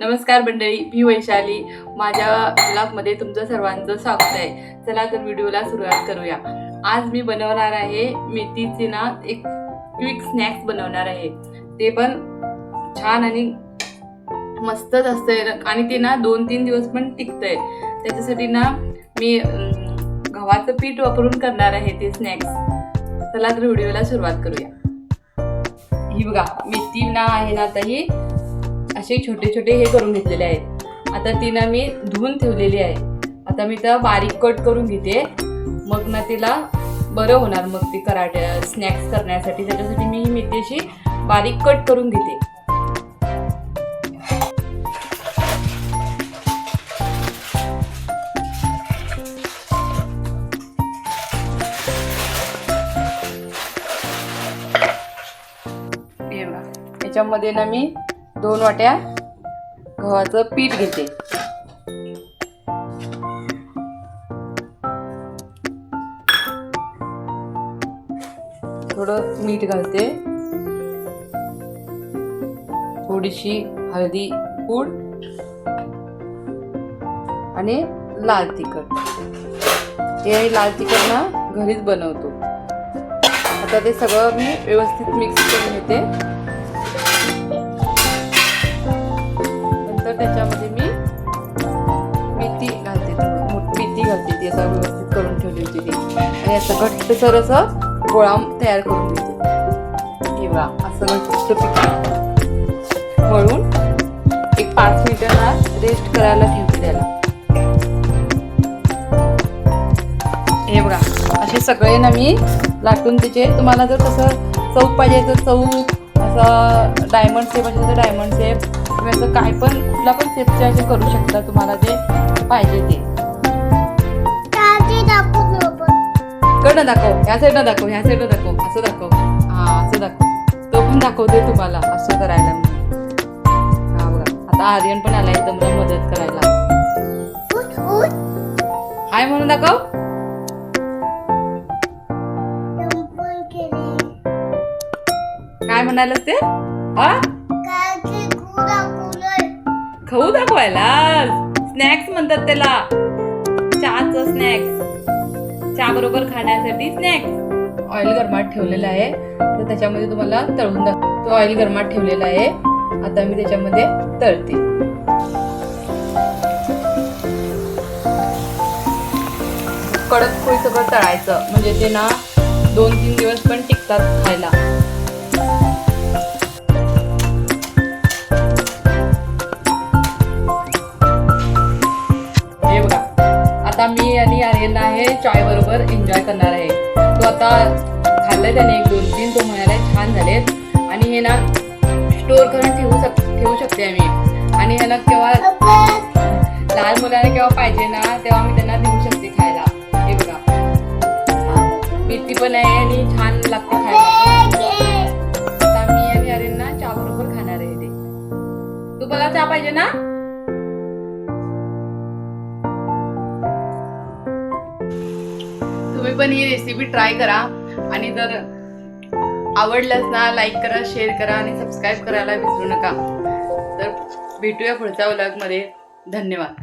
नमस्कार मंडळी मी वैशाली. माझ्या ब्लॉगमध्ये तुमचं सर्वांचं स्वागत आहे. चला तर व्हिडिओला सुरुवात करूया. आज मी बनवणार आहे मेथीचे ना एक क्विक स्नॅक्स बनवणार आहे. ते पण छान आणि मस्तच असतंय आणि ते ना दोन तीन दिवस पण टिकतंय. त्याच्यासाठी ना मी गव्हाचं पीठ वापरून करणार आहे ते स्नॅक्स चला तर व्हिडिओला सुरुवात करूया. ही बघा मेथी ना आहे ना आता ही असे छोटे छोटे हे करून घेतलेले आहेत. आता ती ना मी धुवून ठेवलेली आहे. आता मी त्या बारीक कट करून घेते. मग ना तिला बरं होणार. मग ती कराटे स्नॅक्स करण्यासाठी. त्याच्यासाठी मी ही मेथी अशी बारीक कट करून घेते. त्याच्यामध्ये याच्यामध्ये ना मी दोन वाट्या गव्हाचं पीठ घेते. थोडं मीठ घालते. थोडीशी हळदी पूड आणि लाल तिखट. हे लाल तिखट ना घरीच बनवतो. आता ते सगळं मी व्यवस्थित मिक्स करून घेते. घट्टसर असं गोळा तयार करून घेते हे असं घट्ट पीठ वळून एक पाच मिनिटं रेस्ट करायला ठेवते त्याला. हे बघा असे सगळे ना मी लाटून त्याचे तुम्हाला जर तसं चव पाहिजे तर चव असं डायमंड शेप असेल तर डायमंड शेप किंवा असं काय पण कुठला पण शेपचे असे करू शकता तुम्हाला जे पाहिजे ते. इकडनं दाखव ह्या साईडनं दाखव ह्या साईडनं दाखव असं दाखव. हा असं दाखव. तो पण दाखवते तुम्हाला असं करायला हा बघा. आता आर्यन पण आलाय एकदम मदत करायला. हाय म्हणून दाखव. काय म्हणालस ते? खाऊ दाखवायला स्नॅक्स म्हणतात त्याला. चहाच स्नॅक्स चहा बरोबर खाण्यासाठी स्नॅक्स ऑइल गरमाट ठेवलेलं आहे. तर त्याच्यामध्ये तुम्हाला तळून दाख तो ऑइल गरमाट ठेवलेला आहे. आता मी त्याच्यामध्ये तळते. कडक पोळी सगळं तळायचं. म्हणजे ते ना दोन तीन दिवस पण टिकतात खायला. हे चाय बरोबर एन्जॉय करणार आहे. तो आता खाल्लं त्याने एक दोन तीन तो म्हणायला छान झालेत. आणि हे ना स्टोर करून ठेवू शक ठेवू शकते आम्ही. आणि ह्याला केव्हा लहान मुलांना केव्हा पाहिजे ना तेव्हा मी त्यांना देऊ शकते खायला. हे बघा. मेथी पण आहे आणि छान लागते खायला. आता मी आणि अरेंना चहा बरोबर खाणार आहे ते तुम्हाला चहा पाहिजे ना? तुम्ही पण ही रेसिपी ट्राय करा. आणि जर आवडलंच ना लाईक करा शेअर करा आणि सबस्क्राईब करायला विसरू नका. तर भेटूया पुढच्या व्लॉगमध्ये धन्यवाद.